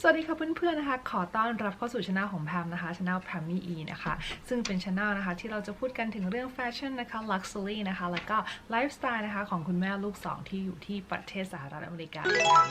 สวัสดีค่ะเพื่อนๆนะคะ ขอต้อนรับเข้าสู่ช anel ของแพมนะคะช anel แพมมี่อีนะคะ ซึ่งเป็นช anel นะคะ ที่เราจะพูดกันถึงเรื่องแฟชั่นนะคะ luxury นะคะ แล้วก็ไลฟ์สไตล์นะคะของคุณแม่ลูกสองที่อยู่ที่ประเทศสหรัฐอเมริกา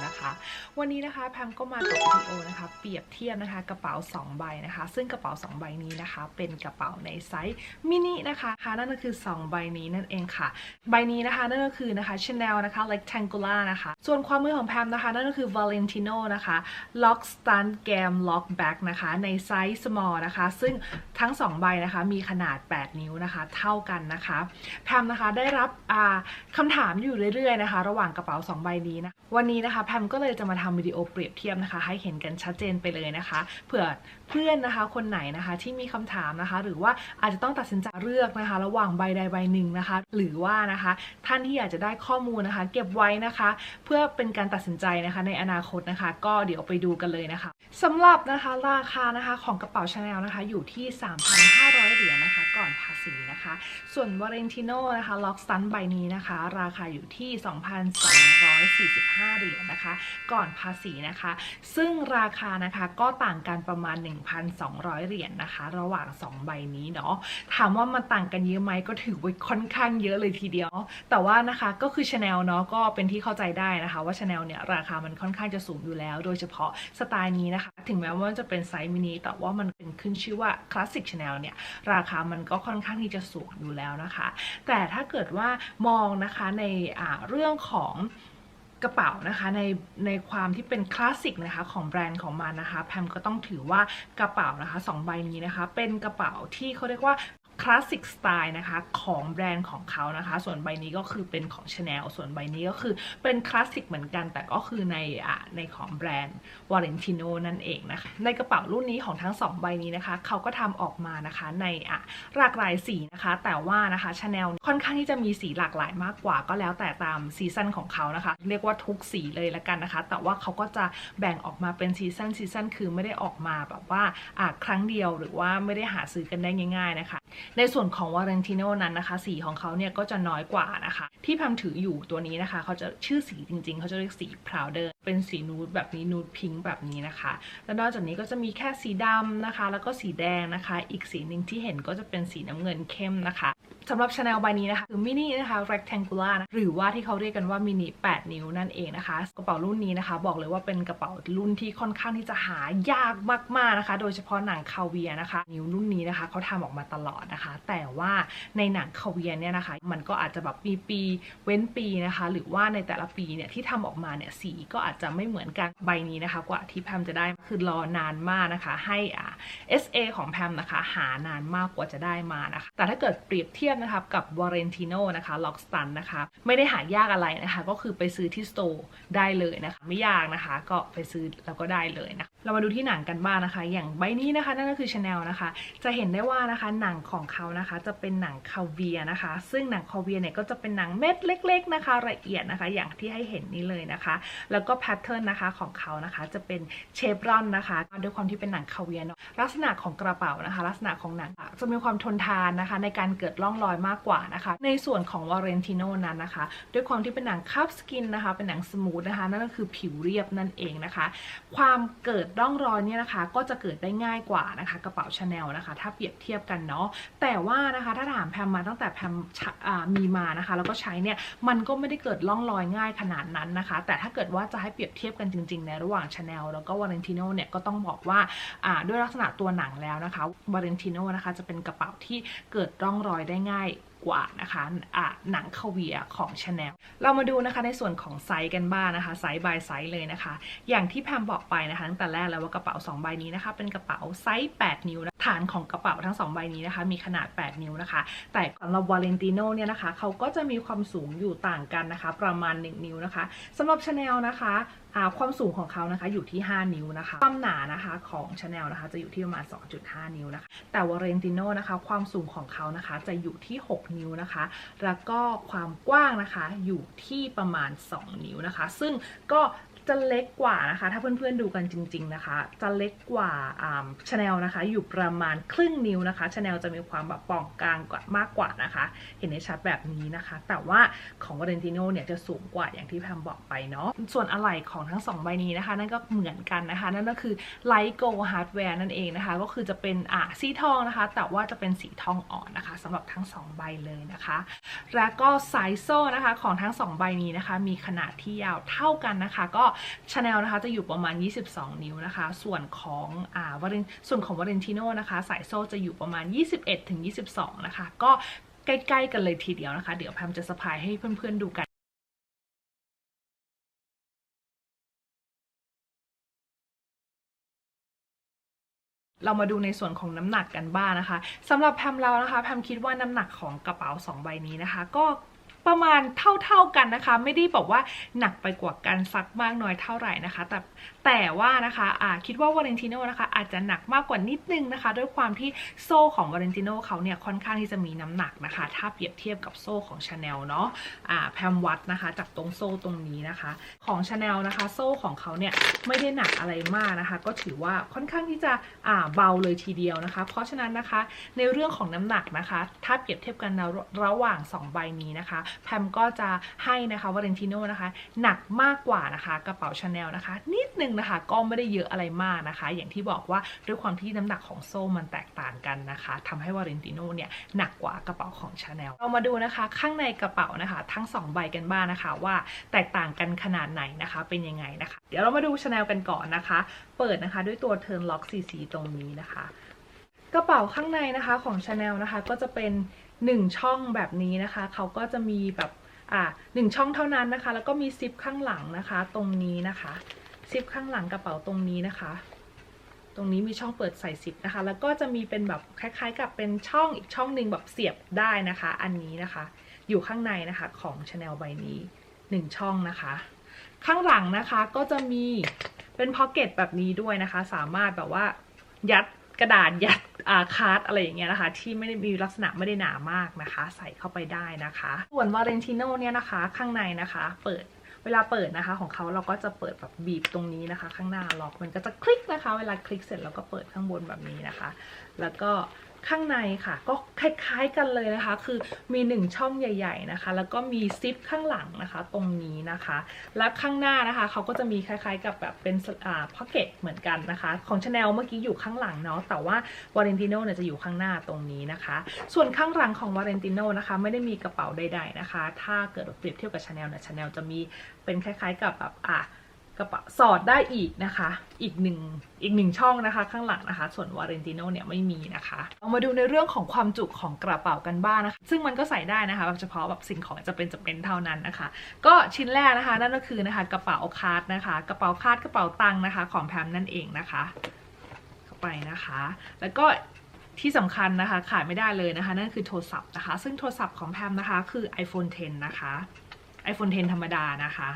นะคะ วันนี้นะคะแพมก็มากับวิดีโอนะคะ เปรียบเทียบนะคะกระเป๋า 2 ใบนะคะ ซึ่งกระเป๋า 2 ใบนี้นะคะ เป็นกระเป๋าในไซส์มินินะคะคะนั่นก็คือ 2 ใบนี้นั่นเองค่ะ ใบนี้นะคะนั่นก็คือนะคะ Chanel นะคะ rectangular นะคะ ส่วนความมือของแพมนะคะนั่นก็คือ Valentino นะคะล็อ Lock Stunt Gam Lock Back นะคะในไซส์ small นะคะ ซึ่งทั้ง 2 ใบนะคะมีขนาด 8 นิ้วนะคะ เท่ากันนะคะแพมนะคะได้รับคำถามอยู่เรื่อยๆนะคะ ระหว่างกระเป๋า 2 ใบนี้นะวันนี้นะคะแพมก็เลยจะมาทำวิดีโอเปรียบเทียบนะคะ ให้เห็นกันชัดเจนไปเลยนะคะ เผื่อ เพื่อนนะคะคนไหนนะคะที่มีคำถามนะคะ หรือว่าอาจจะต้องตัดสินใจเลือกนะคะ ระหว่างใบใดใบหนึ่งนะคะ หรือว่านะคะท่านที่อยากจะได้ข้อมูลนะคะ เก็บไว้นะคะ เพื่อเป็นการตัดสินใจนะคะในอนาคตนะคะ ก็เดี๋ยวไปดูกันเลยนะคะสำหรับนะคะราคานะคะของกระเป๋าชาแนลนะคะอยู่ที่ 3,500 เหรียญนะคะ ก่อนภาษีนะคะ ส่วน Valentino นะคะ Lock Stunt ใบนี้นะคะ ราคาอยู่ที่ 2,245 เหรียญนะคะ ก่อนภาษีนะคะ ซึ่งราคานะคะก็ต่างกันประมาณ1,200 เหรียญนะคะ ระหว่าง 2 ใบนี้เนาะถามว่ามันต่างกันเยอะไหมก็ถือว่าค่อนข้างเยอะเลยทีเดียว แต่ว่านะคะก็คือ Chanel เนาะก็เป็นที่เข้าใจได้นะคะว่า Chanel เนี่ยราคามันค่อนข้างจะสูงอยู่แล้ว โดยเฉพาะสไตล์นี้นะคะ ถึงแม้ว่าจะเป็นไซส์มินิแต่ว่ามันเป็นขึ้นชื่อว่าคลาสสิก Chanel เนี่ยราคามันก็ค่อนข้างที่จะสูงอยู่แล้วนะคะ แต่ถ้าเกิดว่ามองนะคะในเรื่องของ กระเป๋านะคะในในความที่เป็นคลาสสิกนะคะของแบรนด์ของมันนะคะ แพมก็ต้องถือว่ากระเป๋านะคะสองใบนี้นะคะ เป็นกระเป๋าที่เขาเรียกว่า คลาสสิกสไตล์นะคะของแบรนด์ของเขานะคะ ส่วนใบนี้ก็คือเป็นของ Chanel ส่วนใบนี้ก็คือเป็นคลาสสิกเหมือนกัน แต่ก็คือในอ่าในของแบรนด์ Valentino นั่นเองนะคะ ในกระเป๋ารุ่นนี้ของทั้งสองใบนี้นะคะ เขาก็ทำออกมานะคะในอะหลากหลายสีนะคะ แต่ว่านะคะ Chanel ค่อนข้างที่จะมีสีหลากหลายมากกว่า ก็แล้วแต่ตามซีซันของเขานะคะ เรียกว่าทุกสีเลยละกันนะคะ แต่ว่าเขาก็จะแบ่งออกมาเป็นซีซันซีซันคือไม่ได้ออกมาแบบว่าอะครั้งเดียวหรือว่าไม่ได้หาซื้อกันได้ง่าย ๆนะคะในส่วนของวาเรนติโนนั้นนะคะ สีของเขาเนี่ยก็จะน้อยกว่านะคะ ที่พัมถืออยู่ตัวนี้นะคะ เขาจะชื่อสีจริงๆ เขาจะเรียกสีพราวเดอร์เป็นสีนูดแบบนี้นูดพิงค์แบบนี้นะคะ แล้วนอกจากนี้ก็จะมีแค่สีดำนะคะ แล้วก็สีแดงนะคะ อีกสีหนึ่งที่เห็นก็จะเป็นสีน้ำเงินเข้มนะคะ สำหรับ Chanel ใบนี้นะคะคือมินินะคะ rectangular นะหรือว่าที่เขาเรียกกันว่ามินิ 8 นิ้วนั่นเองนะคะ กระเป๋ารุ่นนี้นะคะ บอกเลยว่าเป็นกระเป๋ารุ่นที่ค่อนข้างที่จะหายากมากๆนะคะ โดยเฉพาะหนังคาเวียนะคะ นิ้วรุ่นนี้นะคะเขาทำออกมาตลอดนะคะ แต่ว่าในหนังคาเวียเนี่ยนะคะ มันก็อาจจะแบบมีปีเว้นปีนะคะ หรือว่าในแต่ละปีเนี่ยที่ทำออกมาเนี่ยสีก็อาจจะไม่เหมือนกันใบนี้นะคะ กว่าที่แพมจะได้คือรอนานมากนะคะ ให้อ่า SA ของแพมนะคะ หานานมากกว่าจะได้มานะคะ แต่ถ้าเกิดเปรียบเทียบนะคะกับวอร์เรนติโนะคะล็อกสตันนะคะ ไม่ได้หายากอะไรนะคะ ก็คือไปซื้อที่สโตร์ได้เลยนะคะ ไม่ยากนะคะ ก็ไปซื้อแล้วก็ได้เลยนะ เรามาดูที่หนังกันบ้างนะคะ อย่างใบนี้นะคะนั่นก็คือ Chanel นะคะ จะเห็นได้ว่านะคะหนังของเขานะคะจะเป็นหนังคาเวียนะคะ ซึ่งหนังคาเวียเนี่ยก็จะเป็นหนังเม็ดเล็ก ๆนะคะ ละเอียดนะคะอย่างที่ให้เห็นนี้เลยนะคะ แล้วก็แพทเทิร์นนะคะของเขานะคะจะเป็นเชฟรอนนะคะด้วยความที่เป็นหนังคาเวียเนาะลักษณะของกระเป๋านะคะ ลักษณะของหนังจะมีความทนทานนะคะ ในการเกิดร่องรอยมากกว่านะคะ ในส่วนของ Valentino นั้นนะคะ ด้วยความที่เป็นหนังคับสกินนะคะ เป็นหนังสมูทนะคะนั่นก็คือผิวเรียบนั่นเองนะคะ ความเกิดร่องรอยเนี่ยนะคะก็จะเกิดได้ง่ายกว่านะคะกระเป๋าชาแนลนะคะ ถ้าเปรียบเทียบกันเนาะแต่ว่านะคะถ้าถามแพมมาตั้งแต่แพมมีมานะคะ แล้วก็ใช้เนี่ยมันก็ไม่ได้เกิดร่องรอยง่ายขนาดนั้นนะคะ แต่ถ้าเกิดว่าจะให้เปรียบเทียบกันจริงๆในระหว่างชาแนลแล้วก็วาเลนติโนเนี่ยก็ต้องบอกว่าอ่าด้วยลักษณะตัวหนังแล้วนะคะวาเลนติโนนะคะจะเป็นกระเป๋าที่เกิดร่องรอยได้ง่าย กว่านะคะอะหนังคาเวียของ Chanel เรามาดูนะคะในส่วนของไซส์กันบ้างนะคะไซส์ by ไซส์เลยนะคะ อย่างที่แพมบอกไปนะคะตั้งแต่แรกแล้วว่ากระเป๋า 2 ใบนี้นะคะเป็นกระเป๋าไซส์ 8 นิ้วนะฐานของกระเป๋าทั้ง 2 ใบนี้นะคะ มีขนาด 8 นิ้วนะคะ แต่สำหรับ Valentino เนี่ยนะคะเขาก็จะมีความสูงอยู่ต่างกันนะคะ ประมาณ 1 นิ้วนะคะสำหรับ Chanel นะคะความสูงของเขานะคะอยู่ที่ 5 นิ้วนะคะ ความหนานะคะของชาแนลนะคะจะอยู่ที่ประมาณ 2.5 นิ้วนะคะ แต่วอเรนติโนนะคะความสูงของเขานะคะจะอยู่ที่ 6 นิ้วนะคะ แล้วก็ความกว้างนะคะอยู่ที่ประมาณ 2 นิ้วนะคะ ซึ่งก็ จะเล็กกว่านะคะ ถ้าเพื่อนๆดูกันจริง ๆนะคะ จะเล็กกว่าชาแนลนะคะ อยู่ประมาณครึ่งนิ้วนะคะชาแนลจะมีความแบบป่องกลางกว่ามากกว่านะคะ เห็นได้ชัดแบบนี้นะคะ แต่ว่าของวาเลนติโนเนี่ยจะสูงกว่าอย่างที่แพมบอกไปเนาะส่วนอะไหล่ของทั้งสองใบนี้นะคะ นั่นก็เหมือนกันนะคะ นั่นก็คือไลท์โกลฮาร์ดแวร์นั่นเองนะคะ ก็คือจะเป็นอ่าสีทองนะคะ แต่ว่าจะเป็นสีทองอ่อนนะคะสำหรับทั้งสองใบเลยนะคะ แล้วก็สายโซ่นะคะของทั้ง 2 ใบนี้นะคะ มีขนาดที่ยาวเท่ากันนะคะ ก็ชาแนลนะคะจะอยู่ประมาณ 22 นิ้วนะคะ ส่วนของอ่าวาเรนส่วนของวาเรนติโนนะคะ สายโซ่จะอยู่ประมาณ 21ถึง22 นะคะ ก็ใกล้ๆกันเลยทีเดียวนะคะ เดี๋ยวแพมจะสะพายให้เพื่อนๆดูกันเรามาดูในส่วนของน้ำหนักกันบ้างนะคะสำหรับแพมเรานะคะ แพมคิดว่าน้ำหนักของกระเป๋า 2 ใบนี้นะคะ ก็ ประมาณเท่าๆกันนะคะ ไม่ได้บอกว่าหนักไปกว่ากันสักมากน้อยเท่าไหร่นะคะ แต่ แต่ว่านะคะอ่าคิดว่าวาเลนติโนนะคะอาจจะหนักมากกว่านิดนึงนะคะ ด้วยความที่โซ่ของวาเลนติโนเขาเนี่ยค่อนข้างที่จะมีน้ำหนักนะคะ ถ้าเปรียบเทียบกับโซ่ของชาแนลเนาะอ่าแพมวัดนะคะจากตรงโซ่ตรงนี้นะคะ ของชาแนลนะคะ โซ่ของเขาเนี่ยไม่ได้หนักอะไรมากนะคะ ก็ถือว่าค่อนข้างที่จะเบาเลยทีเดียวนะคะ เพราะฉะนั้นนะคะในเรื่องของน้ำหนักนะคะ ถ้าเปรียบเทียบกันระระหว่าง 2 ใบนี้นะคะแพมก็จะให้นะคะวาเลนติโนนะคะหนักมากกว่านะคะกระเป๋าชาแนลนะคะ นิดนึงนะคะ ก็ไม่ได้เยอะอะไรมากนะคะ อย่างที่บอกว่าด้วยความที่น้ำหนักของโซ่มันแตกต่างกันนะคะทำให้วาเลนติโนเนี่ยหนักกว่ากระเป๋าของชาแนลเรามาดูนะคะ ข้างในกระเป๋านะคะ ทั้ง 2 ใบกันบ้างนะคะ ว่าแตกต่างกันขนาดไหนนะคะ เป็นยังไงนะคะ เดี๋ยวเรามาดูชาแนลกันก่อนนะคะ เปิดนะคะด้วยตัวเทิร์นล็อกสีสีตรงนี้นะคะ กระเป๋าข้างในนะคะของ Chanel นะคะ ก็จะเป็น1ช่องแบบนี้นะคะ เขาก็จะมีแบบอ่าหนึ่งช่องเท่านั้นนะคะ แล้วก็มีซิปข้างหลังนะคะ ตรงนี้นะคะ ซิปข้างหลังกระเป๋าตรงนี้นะคะ ตรงนี้มีช่องเปิดใส่ซิปนะคะ แล้วก็จะมีเป็นแบบคล้ายๆ กับเป็นช่องอีกช่องหนึ่งแบบเสียบได้นะคะ อันนี้นะคะ อยู่ข้างในนะคะของ Chanel ใบนี้1ช่องนะคะ ข้างหลังนะคะก็จะมีเป็นพ็อกเก็ตแบบนี้ด้วยนะคะ สามารถแบบว่ายัดกระดาษยัดอาคาร์ดอะไรอย่างเงี้ยนะคะ ที่ไม่ได้มีลักษณะไม่ได้หนามากนะคะ ใส่เข้าไปได้นะคะ ส่วนวาเลนติโนเนี่ยนะคะ ข้างในนะคะ เปิด เวลาเปิดนะคะของเขาเราก็จะเปิดแบบบีบตรงนี้นะคะ ข้างหน้าล็อกมันก็จะคลิกนะคะ เวลาคลิกเสร็จเราก็เปิดข้างบนแบบนี้นะคะ แล้วก็ ข้างในค่ะ ก็คล้ายๆกันเลยนะคะ คือมีหนึ่งช่องใหญ่ ๆนะคะ แล้วก็มีซิปข้างหลังนะคะ ตรงนี้นะคะ และข้างหน้านะคะเขาก็จะมีคล้ายๆกับแบบเป็นอ่าพ็อกเก็ตเหมือนกันนะคะ ของชาแนลเมื่อกี้อยู่ข้างหลังเนาะแต่ว่าวาเลนติโนเนี่ยจะอยู่ข้างหน้าตรงนี้นะคะ ส่วนข้างหลังของวาเลนติโนนะคะ ไม่ได้มีกระเป๋าใด ๆนะคะ ถ้าเกิดเปรียบเทียบกับชาแนลเนี่ยชาแนลจะมีเป็นคล้าย ๆ กับแบบอะ กระเป๋าสอดได้อีกนะคะ อีกหนึ่งอีกหนึ่งช่องนะคะ ข้างหลังนะคะ ส่วนวาเลนติโนเนี่ยไม่มีนะคะเรามาดูในเรื่องของความจุของกระเป๋ากันบ้างนะคะ ซึ่งมันก็ใส่ได้นะคะเฉพาะแบบสิ่งของจะเป็นจะเป็นเท่านั้นนะคะ ก็ชิ้นแรกนะคะ นั่นก็คือนะคะ กระเป๋าคาร์ดนะคะ กระเป๋าคาร์ดกระเป๋าตังค์นะคะ ของแพมนั่นเองนะคะ เข้าไปนะคะ แล้วก็ที่สำคัญนะคะขาดไม่ได้เลยนะคะ นั่นคือโทรศัพท์นะคะ ซึ่งโทรศัพท์ของแพมนะคะ คือ iPhone 10 นะคะ iPhone 10 ธรรมดานะคะ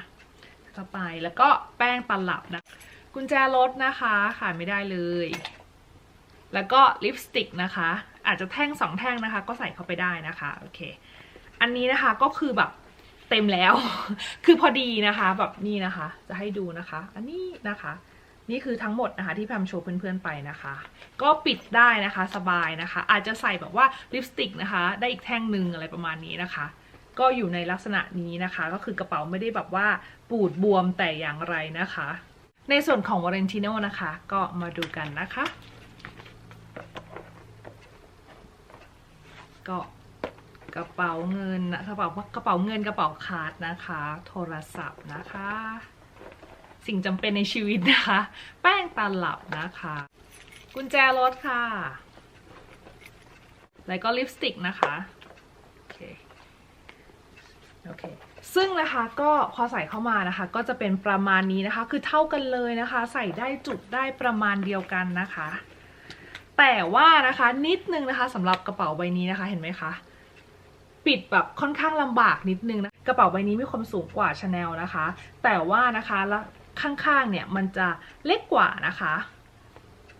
เข้าไปแล้วก็แป้งตลับนะกุญแจรถนะคะขาดไม่ได้เลย แล้วก็ลิปสติกนะคะ อาจจะแท่งสองแท่งนะคะ ก็ใส่เข้าไปได้นะคะโอเค อันนี้นะคะก็คือแบบเต็มแล้ว คือพอดีนะคะแบบนี้นะคะ จะให้ดูนะคะ อันนี้นะคะ นี่คือทั้งหมดนะคะที่แพมโชว์เพื่อนๆไปนะคะ ก็ปิดได้นะคะสบายนะคะ อาจจะใส่แบบว่าลิปสติกนะคะ ได้อีกแท่งหนึ่งอะไรประมาณนี้นะคะ ก็อยู่ในลักษณะนี้นะคะ ก็คือกระเป๋าไม่ได้แบบว่าปูดบวมแต่อย่างไรนะคะ ในส่วนของวาเลนติโนนะคะ ก็มาดูกันนะคะ ก็กระเป๋าเงินนะกระเป๋ากระเป๋าเงินกระเป๋าคาร์ดนะคะ โทรศัพท์นะคะ สิ่งจำเป็นในชีวิตนะคะ แป้งตาลับนะคะ กุญแจรถค่ะ แล้วก็ลิปสติกนะคะ โอเคซึ่งนะคะก็พอใส่เข้ามานะคะ ก็จะเป็นประมาณนี้นะคะ คือเท่ากันเลยนะคะ ใส่ได้จุดได้ประมาณเดียวกันนะคะ แต่ว่านะคะนิดนึงนะคะสำหรับกระเป๋าใบนี้นะคะเห็นไหมคะปิดแบบค่อนข้างลำบากนิดนึงนะกระเป๋าใบนี้มีความสูงกว่าชาแนลนะคะ แต่ว่านะคะแล้วข้างๆเนี่ยมันจะเล็กกว่านะคะ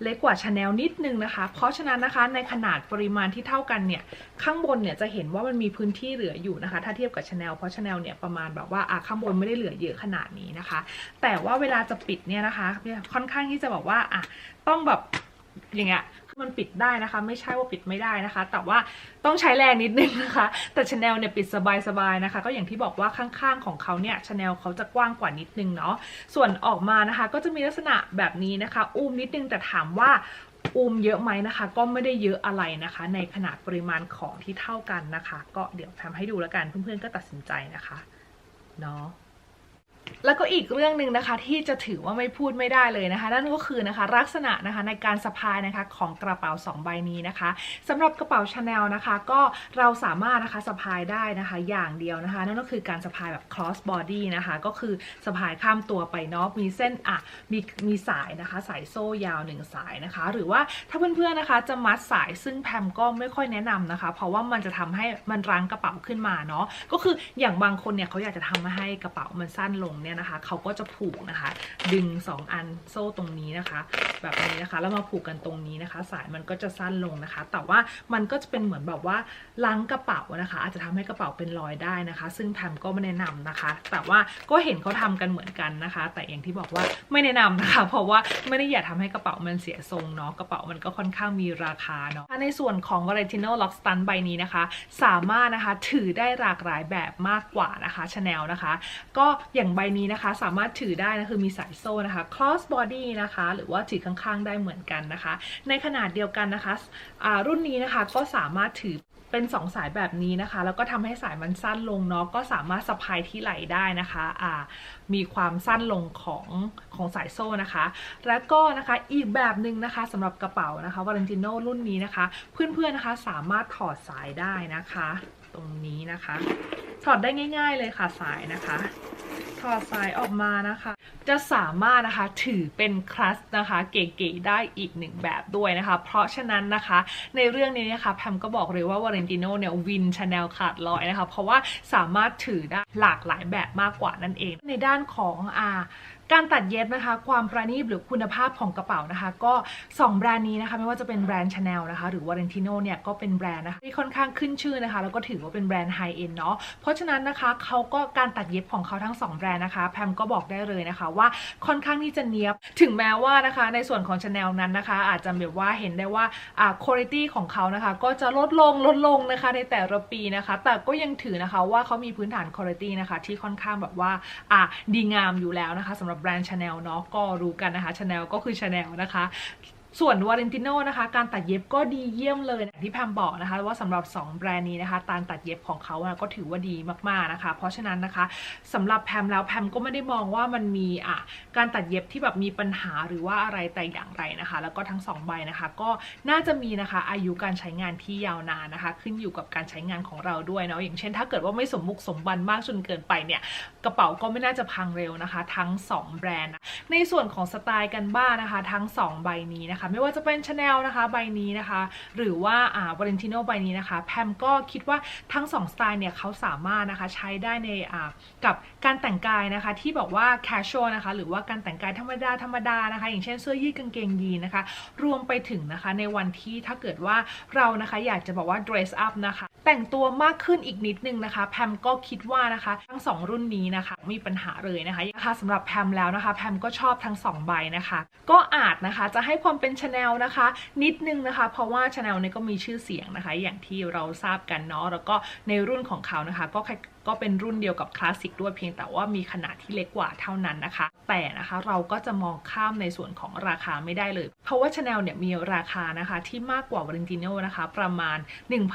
เล็กกว่าชาแนลนิดนึงนะคะ เพราะฉะนั้นนะคะในขนาดปริมาณที่เท่ากันเนี่ยข้างบนเนี่ยจะเห็นว่ามันมีพื้นที่เหลืออยู่นะคะ ถ้าเทียบกับชาแนลเพราะชาแนลเนี่ยประมาณแบบว่าอะข้างบนไม่ได้เหลือเยอะขนาดนี้นะคะ แต่ว่าเวลาจะปิดเนี่ยนะคะค่อนข้างที่จะบอกว่าอะต้องแบบอย่างเงี้ย มันปิดได้นะคะ ไม่ใช่ว่าปิดไม่ได้นะคะ แต่ว่าต้องใช้แรงนิดนึงนะคะ แต่ชาแนลเนี่ยปิดสบายๆนะคะ ก็อย่างที่บอกว่าข้างๆของเขาเนี่ยชาแนลเขาจะกว้างกว่านิดนึงเนาะส่วนออกมานะคะ ก็จะมีลักษณะแบบนี้นะคะ อุ้มนิดนึงแต่ถามว่าอุ้มเยอะไหมนะคะ ก็ไม่ได้เยอะอะไรนะคะ ในขนาดปริมาณของที่เท่ากันนะคะ ก็เดี๋ยวทำให้ดูแล้วกันเพื่อนๆก็ตัดสินใจนะคะเนาะ แล้วก็อีกเรื่องหนึ่งนะคะที่จะถือว่าไม่พูดไม่ได้เลยนะคะ นั่นก็คือนะคะลักษณะนะคะในการสะพายนะคะของกระเป๋า 2 ใบนี้นะคะสำหรับกระเป๋าชาแนลนะคะ ก็เราสามารถนะคะสะพายได้นะคะอย่างเดียวนะคะ นั่นก็คือการสะพายแบบ cross body นะคะ ก็คือสะพายข้ามตัวไปเนาะมีเส้นอะมีมีสายนะคะ สายโซ่ยาว 1 สายนะคะ หรือว่าถ้าเพื่อนๆนะคะจะมัดสายซึ่งแพมก็ไม่ค่อยแนะนำนะคะ เพราะว่ามันจะทำให้มันรั้งกระเป๋าขึ้นมาเนาะก็คืออย่างบางคนเนี่ยเขาอยากจะทำมาให้กระเป๋ามันสั้นลงเนี่ยนะคะเขาก็จะผูกนะคะ ดึง 2 อันโซ่ตรงนี้นะคะ แบบนี้นะคะแล้วมาผูกกันตรงนี้นะคะ สายมันก็จะสั้นลงนะคะ แต่ว่ามันก็จะเป็นเหมือนแบบว่าลังกระเป๋านะคะ อาจจะทำให้กระเป๋าเป็นรอยได้นะคะ ซึ่งแพมก็ไม่แนะนำนะคะ แต่ว่าก็เห็นเขาทำกันเหมือนกันนะคะ แต่อย่างที่บอกว่าไม่แนะนำนะคะ เพราะว่าไม่ได้อยากทำให้กระเป๋ามันเสียทรงเนาะกระเป๋ามันก็ค่อนข้างมีราคาเนาะในส่วนของ Valentino Lock Stun ใบนี้นะคะ สามารถนะคะถือได้หลากหลายแบบมากกว่านะคะ Chanel นะคะ ก็อย่างใบนี้นะคะ สามารถถือได้นะคือมีสายโซ่นะคะ cross body นะคะ หรือว่าถือข้างๆได้เหมือนกันนะคะ ในขนาดเดียวกันนะคะอ่ารุ่นนี้นะคะก็สามารถถือเป็น2สายแบบนี้นะคะ แล้วก็ทำให้สายมันสั้นลงเนาะก็สามารถสะพายที่ไหล่ได้นะคะอ่ามีความสั้นลงของของสายโซ่นะคะ แล้วก็นะคะอีกแบบหนึ่งนะคะสำหรับกระเป๋านะคะ Valentino รุ่นนี้นะคะ เพื่อนๆนะคะสามารถถอดสายได้นะคะ ตรงนี้นะคะ ถอดได้ง่าย ๆเลยค่ะสายนะคะ ถอดสายออกมานะคะ จะสามารถนะคะถือเป็นคลัสนะคะเก๋ๆได้อีกหนึ่งแบบด้วยนะคะ เพราะฉะนั้นนะคะในเรื่องนี้นะคะแพมก็บอกเลยว่าวาเลนติโนเนี่ยวินชาแนลขาดลอยนะคะ เพราะว่าสามารถถือได้หลากหลายแบบมากกว่านั่นเอง ในด้านของอ่า การตัดเย็บนะคะ ความประณีตหรือคุณภาพของกระเป๋านะคะ ก็ 2 แบรนด์นี้นะคะ ไม่ว่าจะเป็นแบรนด์ Chanel นะคะ หรือ Valentino เนี่ยก็เป็นแบรนด์นะคะที่ค่อนข้างขึ้นชื่อนะคะ แล้วก็ถือว่าเป็นแบรนด์ไฮเอ็นเนาะเพราะฉะนั้นนะคะเขาก็การตัดเย็บของเขาทั้ง 2 แบรนด์นะคะ แพมก็บอกได้เลยนะคะว่าค่อนข้างที่จะเนียบถึงแม้ว่านะคะในส่วนของ Chanel นั้นนะคะ อาจจะแบบว่าเห็นได้ว่าอ่าคุณภาพของเขานะคะ ก็จะลดลงลดลงนะคะในแต่ละปีนะคะ แต่ก็ยังถือนะคะว่าเขามีพื้นฐานคุณภาพนะคะ ที่ค่อนข้างแบบว่าอ่าดีงามอยู่แล้วนะคะสำหรับแบรนด์ชาแนลเนาะก็รู้กันนะคะชาแนลก็คือชาแนลนะคะ ส่วน Valentino นะคะ การตัดเย็บก็ดีเยี่ยมเลยที่แพมบอกนะคะ ว่าสำหรับ 2 แบรนด์นี้นะคะการตัดเย็บของเขาอะก็ถือว่าดีมากๆนะคะ เพราะฉะนั้นนะคะสำหรับแพมแล้วแพมก็ไม่ได้มองว่ามันมีอะการตัดเย็บที่แบบมีปัญหาหรือว่าอะไรแต่อย่างไรนะคะ แล้วก็ทั้ง 2 ใบนะคะ ก็น่าจะมีนะคะ อายุการใช้งานที่ยาวนานนะคะ ขึ้นอยู่กับการใช้งานของเราด้วยเนาะอย่างเช่น ถ้าเกิดว่าไม่สมบุกสมบันมากจนเกินไปเนี่ยกระเป๋าก็ไม่น่าจะพังเร็วนะคะ ทั้ง 2 แบรนด์ในส่วนของสไตล์กันบ้านนะคะ ทั้ง 2 ใบนี้นะคะไม่ว่าจะเป็น Chanel นะคะใบนี้นะคะ หรือว่าอ่า Valentino ใบนี้นะคะแพมก็คิดว่าทั้ง2สไตล์เนี่ยเขาสามารถนะคะใช้ได้ในอ่ากับการแต่งกายนะคะ ที่บอกว่า casual นะคะหรือว่าการแต่งกายธรรมดาธรรมดานะคะ อย่างเช่นเสื้อยืดกางเกงยีนนะคะ รวมไปถึงนะคะในวันที่ถ้าเกิดว่าเรานะคะอยากจะบอกว่า dress up นะคะแต่งตัวมากขึ้นอีกนิดนึงนะคะแพมก็คิดว่านะคะทั้ง 2 รุ่นนี้นะคะไม่มีปัญหาเลยนะคะนะคะสำหรับแพมแล้วนะคะแพมก็ชอบทั้ง 2 ใบนะคะ ก็อาจนะคะจะให้ความเป็น Chanel นะคะ นิดนึงนะคะ เพราะว่าชาแนลเนี่ยก็มีชื่อเสียงนะคะ อย่างที่เราทราบกันเนาะแล้วก็ในรุ่นของเขานะคะ ก็ก็เป็นรุ่นเดียวกับคลาสสิกด้วยเพียงแต่ว่ามีขนาดที่เล็กกว่าเท่านั้นนะคะ แต่นะคะเราก็จะมองข้ามในส่วนของราคาไม่ได้เลย เพราะว่า Chanel เนี่ยมีราคานะคะที่มากกว่า Valentino นะคะ ประมาณ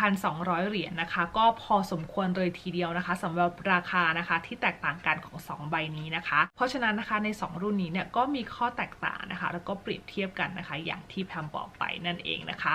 1,200 เหรียญนนะคะ ก็พอสมควรเลยทีเดียวนะคะสำหรับราคานะคะที่แตกต่างกันของ 2 ใบนี้นะคะ เพราะฉะนั้นนะคะใน 2 รุ่นนี้เนี่ยก็มีข้อแตกต่างนะคะ แล้วก็เปรียบเทียบกันนะคะ อย่างที่แพมบอกไปนั่นเองนะคะ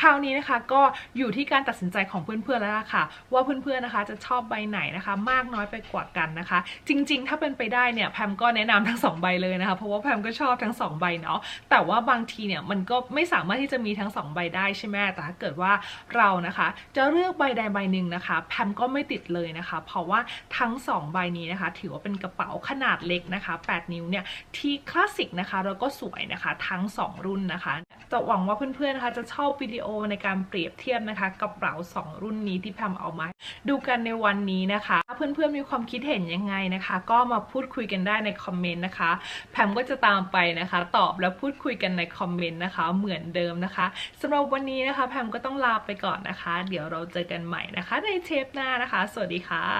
คราวนี้นะคะก็อยู่ที่การตัดสินใจของเพื่อนๆแล้วล่ะค่ะ ว่าเพื่อนๆนะคะจะชอบใบไหนนะคะ มากน้อยไปกว่ากันนะคะ จริง ๆ ถ้าเป็นไปได้เนี่ยแพมก็แนะนำทั้ง 2 ใบเลยนะคะ เพราะว่าแพมก็ชอบทั้ง 2 ใบเนาะแต่ว่าบางทีเนี่ยมันก็ไม่สามารถที่จะมีทั้ง 2 ใบได้ใช่ไหมแต่ถ้าเกิดว่าเรานะคะ จะเลือกใบใดใบหนึ่งนะคะแพมก็ไม่ติดเลยนะคะ เพราะว่าทั้ง 2 ใบนี้นะคะ ถือว่าเป็นกระเป๋าขนาดเล็กนะคะ 8 นิ้วเนี่ยที่คลาสสิกนะคะแล้วก็สวยนะคะ ทั้ง 2 รุ่นนะคะ จะหวังว่าเพื่อนๆนะคะจะชอบวิดีโอในการเปรียบเทียบนะคะกับเราสองรุ่นนี้ที่แพมเอามาดูกันในวันนี้นะคะเพื่อนๆมีความคิดเห็นยังไงนะคะ ก็มาพูดคุยกันได้ในคอมเมนต์นะคะแพมก็จะตามไปนะคะ ตอบและพูดคุยกันในคอมเมนต์นะคะ เหมือนเดิมนะคะสำหรับวันนี้นะคะแพมก็ต้องลาไปก่อนนะคะ เดี๋ยวเราเจอกันใหม่นะคะ ในเทปหน้านะคะ สวัสดีค่ะ